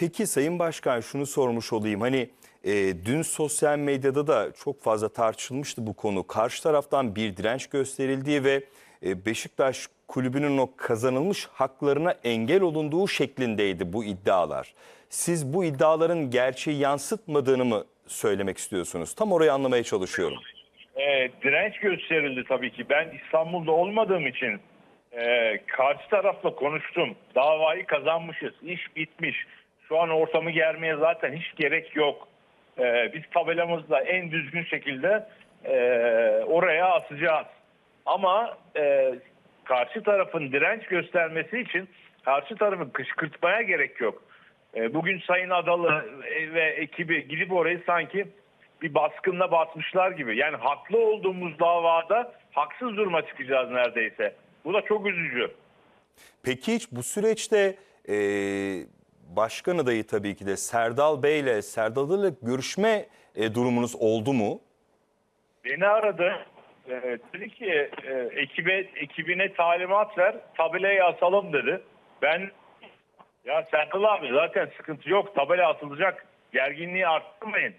Peki Sayın Başkan şunu sormuş olayım. Hani e, dün sosyal medyada da çok fazla tartışılmıştı bu konu. Karşı taraftan bir direnç gösterildiği ve e, Beşiktaş kulübünün o kazanılmış haklarına engel olunduğu şeklindeydi bu iddialar. Siz bu iddiaların gerçeği yansıtmadığını mı söylemek istiyorsunuz? Tam orayı anlamaya çalışıyorum. e, direnç gösterildi tabii ki. Ben İstanbul'da olmadığım için e, karşı tarafla konuştum. Davayı kazanmışız. İş bitmiş. Şu an ortamı germeye zaten hiç gerek yok. E, biz tabelamızla en düzgün şekilde e, oraya asacağız. Ama e, karşı tarafın direnç göstermesi için karşı tarafı kışkırtmaya gerek yok. E, Bugün Sayın Adalı ve ekibi gidip orayı sanki bir baskınla basmışlar gibi. Yani haklı olduğumuz davada haksız duruma çıkacağız neredeyse. Bu da çok üzücü. Peki hiç bu süreçte e, başkan adayı tabii ki de Serdal Bey ile Serdal ile görüşme e, durumunuz oldu mu? Beni aradı. E, dedi ki e, ekibe ekibine talimat ver, tabelayı asalım dedi. Ben ya Serdal abi zaten sıkıntı yok. Tabela atılacak. Gerginliği arttırmayın.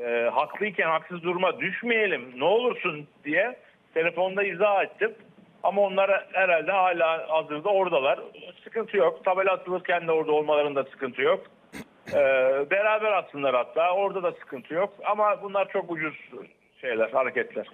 E, haklıyken haksız duruma düşmeyelim. Ne olursun diye telefonda izah ettim. Ama onlar herhalde hala hazırda oradalar. Sıkıntı yok. Tabela atılırken de orada olmalarında sıkıntı yok. E, beraber atsınlar hatta. Orada da sıkıntı yok. Ama bunlar çok ucuz şeyler, hareketler.